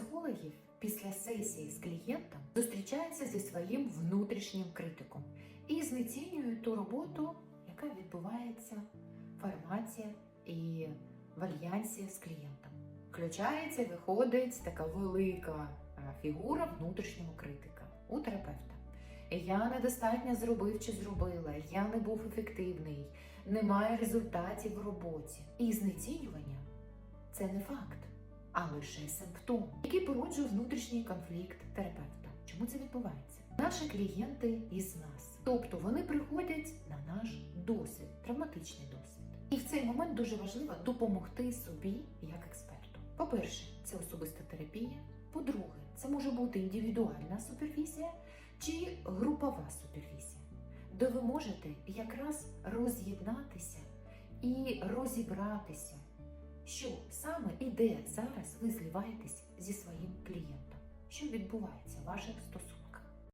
психологів після сесії з клієнтом зустрічаються зі своїм внутрішнім критиком і знецінюють ту роботу, яка відбувається в форматі і в альянсі з клієнтом. Включається, виходить така велика е, фігура внутрішнього критика у терапевта. Я недостатньо зробив чи зробила, я не був ефективний, немає результатів в роботі. І знецінювання це не факт, а лише симптом, який породжує внутрішній конфлікт терапевта. Чому це відбувається? Наші клієнти із нас, тобто вони приходять на наш досвід, травматичний досвід. І в цей момент дуже важливо допомогти собі як експерту. По-перше, це особиста терапія. По-друге, це може бути індивідуальна супервізія чи групова супервізія, де ви можете якраз роз'єднатися і розібратися, що саме і де зараз ви зливаєтесь зі своїм клієнтом, що відбувається в ваших стосунках.